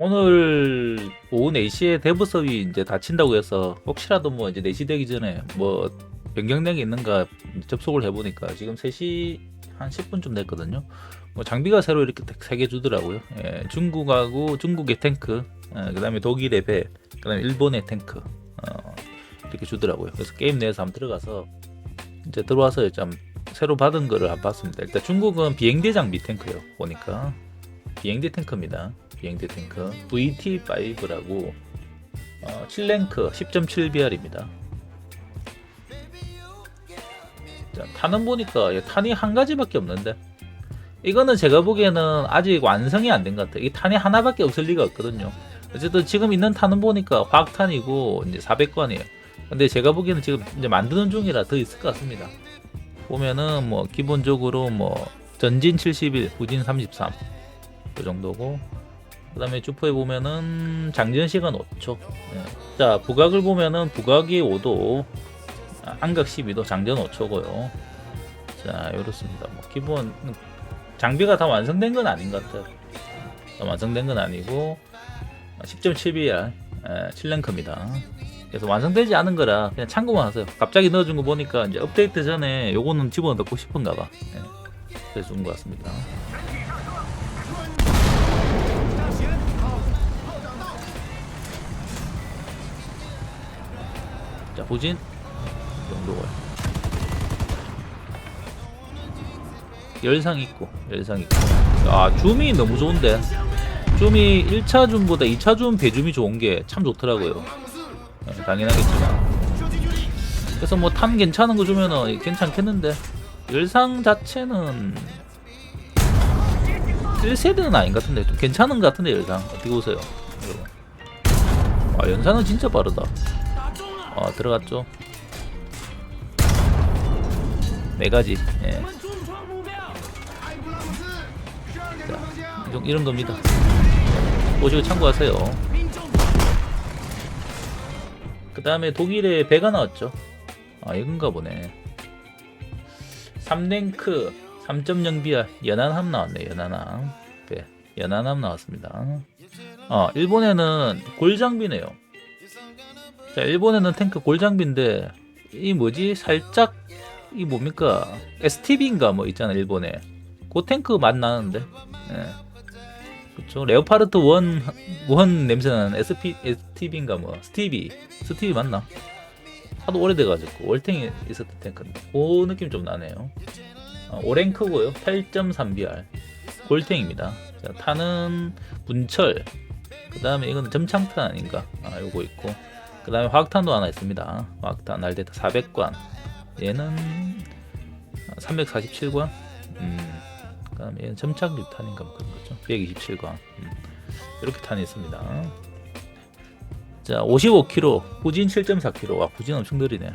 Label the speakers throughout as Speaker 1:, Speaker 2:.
Speaker 1: 오늘 오후 4시에 대부 서비 이제 닫힌다고 해서 혹시라도 뭐 이제 4시 되기 전에 뭐 변경된 게 있는가 접속을 해보니까 지금 3시 한 10분쯤 됐거든요. 뭐 장비가 새로 이렇게 3개 주더라고요. 예, 중국하고 중국의 탱크, 그 다음에 독일의 배, 그 다음에 일본의 탱크 어, 이렇게 주더라고요. 그래서 게임 내에서 한번 들어가서 이제 들어와서 좀 새로 받은 거를 안 봤습니다. 일단 중국은 비행대 장비 탱크요. 보니까 비행대 탱크입니다. 비행대 탱크 VT5라고 어, 7랭크 10.7BR입니다. 자, 탄은 보니까 예, 탄이 한 가지밖에 없는데 이거는 제가 보기에는 아직 완성이 안 된 것 같아요. 이 탄이 하나밖에 없을 리가 없거든요. 어쨌든 지금 있는 탄은 보니까 화학탄이고 이제 400관이에요. 근데 제가 보기에는 지금 이제 만드는 중이라 더 있을 것 같습니다. 보면은 뭐 기본적으로 뭐 전진 71, 후진 33 그 정도고 그 다음에 주포에 보면은 장전 시간 5초. 예. 자 부각을 보면은 부각이 5도, 아, 안각 12도, 장전 5초고요. 자 이렇습니다. 뭐 기본 장비가 다 완성된 건 아닌 것 같아요. 다 완성된 건 아니고 10.7BR 7랭크입니다. 그래서 완성되지 않은 거라 그냥 참고만 하세요. 갑자기 넣어준 거 보니까 이제 업데이트 전에 요거는 집어 넣고 싶은가 봐. 예. 그래서 준것 같습니다. 자, 이 정도고요. 열상 있고, 열상 있고. 아, 줌이 너무 좋은데. 줌이 1차 줌보다 2차 줌 배줌이 좋은 게 참 좋더라고요. 예, 당연하겠지만. 그래서 뭐 탐 괜찮은 거 주면은 괜찮겠는데 열상 자체는 1세대는 아닌 것 같은데 좀 괜찮은 것 같은데 열상 어떻게 보세요 여러분 아 연산은 진짜 빠르다 아 들어갔죠. 네 가지. 예. 자, 이런, 겁니다. 보시고 참고하세요. 그 다음에 독일에 배가 나왔죠. 아 이건가 보네. 3랭크 3.0BR 연안함 나왔네 연안함. 네, 연안함 나왔습니다. 아 일본에는 골장비네요 자 일본에는 탱크 골장비인데 이 뭐지? 살짝 이 뭡니까? STB인가 뭐 있잖아 일본에. 그 탱크 맛 나는데. 예. 그쵸. 레오파르트 원, 원 냄새나는 SP, STB인가 뭐. 스티비. 스티비 맞나. 하도 오래돼가지고 월탱이 있었던 탱크인데. 그 느낌 좀 나네요. 어, 오랭크고요. 8.3BR 골탱입니다. 자, 탄은 분철. 그 다음에 이건 점창탄 아닌가? 아 요거 있고 그 다음에 화학탄도 하나 있습니다. 화학탄 날데타 400관. 얘는 347관. 음, 그 다음에 얘는 점착 유탄인가 뭐 그런 거죠. 127관. 음, 이렇게 탄이 있습니다. 자 55kg 후진 7.4kg 와 후진 엄청 느리네.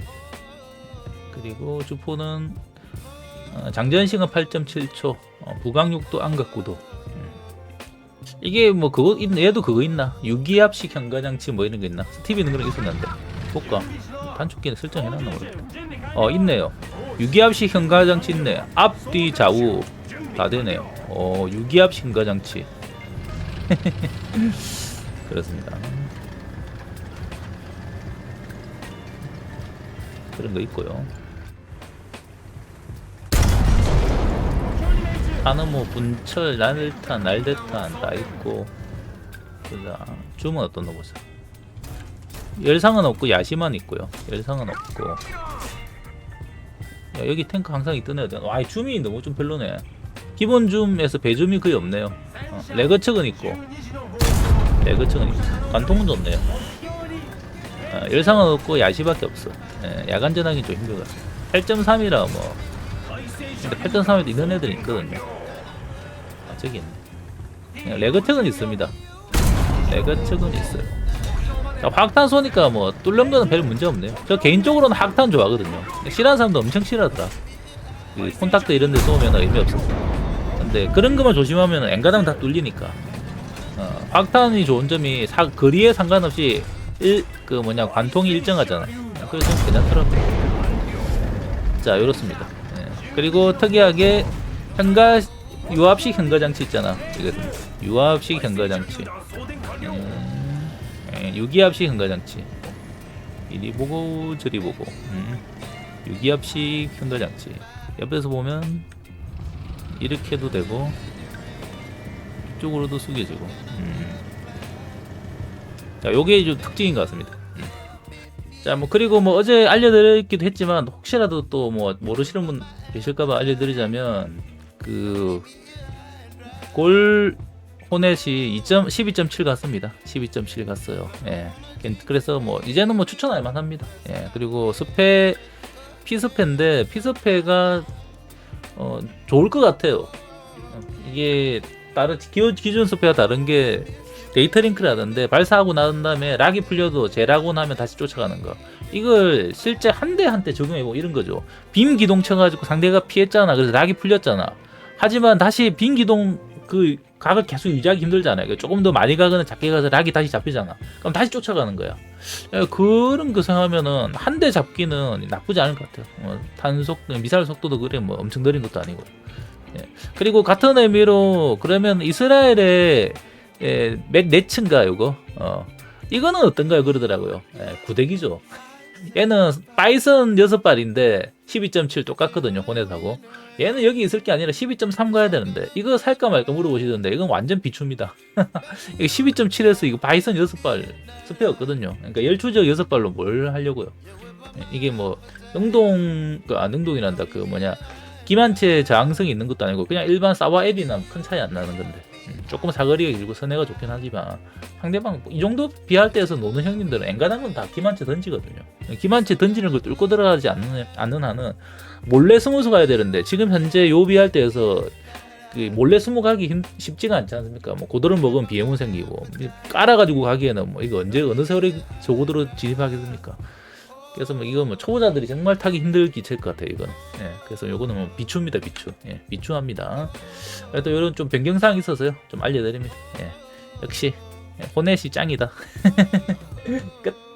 Speaker 1: 그리고 주포는 어, 장전 시간 8.7초 어, 부강육도 안각구도. 음. 이게 뭐 그거 있 얘도 그거 있나? 유기압식 현가장치 뭐 이런 거 있나? 스티비는 그런 게 있었는데. 볼까? 단축키는 설정해놨나 모르겠다 어 있네요. 유기압식 현가장치 있네. 앞뒤 좌우. 다 되네요. 어 유기압식 현가장치. 그렇습니다. 그런 거 있고요. 뭐 분철, 날탄, 날대탄 다 있고 그다음 줌은 어떤 거 보세요. 열상은 없고 야시만 있고요. 열상은 없고 야, 여기 탱크 항상 있던 애들 와이 줌이 너무 좀 별로네. 기본 줌에서 배줌이 거의 없네요. 어, 레그 측은 있고 레그 측은 있고 관통은 좋네요. 어, 열상은 없고 야시밖에 없어. 예, 야간 전하기 좀 힘들어. 8.3이라 뭐. 근데 8.3에도 이런 애들이 있거든요. 아, 저기 있네. 예, 레그텍은 있습니다. 레그텍은 있어요. 자, 화학탄 쏘니까 뭐 뚫는 거는 별 문제 없네요. 저 개인적으로는 화학탄 좋아하거든요. 싫어하는 사람도 엄청 싫어하더라. 그 콘탁트 이런 데 쏘면 의미 없었어. 근데 그런 것만 조심하면 엔가당 다 뚫리니까. 어, 화학탄이 좋은 점이 사, 거리에 상관없이 일, 그 뭐냐 관통이 일정하잖아. 그래서 좀 괜찮더라고. 자, 이렇습니다. 예. 그리고 특이하게 현가 유압식 현가 장치 있잖아. 이거 유압식 현가 장치. 예, 유기압식 현가장치. 이리 보고 저리 보고. 음. 유기압식 현가장치. 옆에서 보면 이렇게 해도 되고 이쪽으로도 숙여지고. 음. 자, 요게 좀 특징인 것 같습니다. 음. 자, 뭐 그리고 뭐 어제 알려드렸기도 했지만 혹시라도 또 뭐 모르시는 분 계실까봐 알려드리자면 그 골 호넷이 2. 12.7 갔습니다. 12.7 갔어요. 예. 그래서 뭐 이제는 뭐 추천할 만합니다. 예. 그리고 스페 피스페인데 피스페가 어 좋을 것 같아요. 어, 이게 다른 기- 기존 스페와 다른 게 데이터 링크라던데 발사하고 난 다음에 락이 풀려도 재라고 나면 다시 쫓아가는 거. 이걸 실제 한 대 한 대 적용해보고 이런 거죠. 빔 기동 쳐가지고 상대가 피했잖아. 그래서 락이 풀렸잖아. 하지만 다시 빈 기동 그 각을 계속 유지하기 힘들잖아요. 그러니까 조금 더 많이 가거나 작게 가서 락이 다시 잡히잖아. 그럼 다시 쫓아가는 거야. 예, 그런 거 생각하면은 한 대 잡기는 나쁘지 않을 것 같아요. 어, 탄속 미사일 속도도 그래 뭐 엄청 느린 것도 아니고. 예. 그리고 같은 의미로 그러면 이스라엘의 예, 맥 네츠인가 이거 어 이거는 어떤가요 그러더라고요. 예, 구대기죠. 얘는 파이썬 6발인데 12.7 똑같거든요 호넷하고. 얘는 여기 있을 게 아니라 12.3 가야 되는데 이거 살까 말까 물어보시던데 이건 완전 비추입니다. 이거 12.7에서 이거 바이썬 6발 스페어거든요. 그러니까 열추적 6발로 뭘 하려고요. 예, 이게 뭐 능동 그, 아 능동이란다. 그 뭐냐 기만체 저항성이 있는 것도 아니고 그냥 일반 사와 앱이나 큰 차이 안 나는 건데. 음, 조금 사거리가 길고 선회가 좋긴 하지만 상대방 이 정도 비할 때에서 노는 형님들은 엔간하면 다 기만체 던지거든요. 기만체 던지는 걸 뚫고 들어가지 않는, 않는 한은 몰래 스무스 가야 되는데 지금 현재 요 비할 때에서 그 몰래 스무 가기 힘, 쉽지가 않지 않습니까? 뭐 고도를 먹으면 비행운 생기고 깔아가지고 가기에는 뭐 이거 언제 어느 세월에 저고도로 진입하겠습니까? 그래서 뭐 이거 뭐 초보자들이 정말 타기 힘들 기체일 것 같아요 이건. 예, 그래서 요거는 뭐 비추입니다 비추. 예, 비추합니다. 또 이런 좀 변경사항 있어서요 좀 알려드립니다. 예, 역시 예, 호넷이 짱이다. 끝.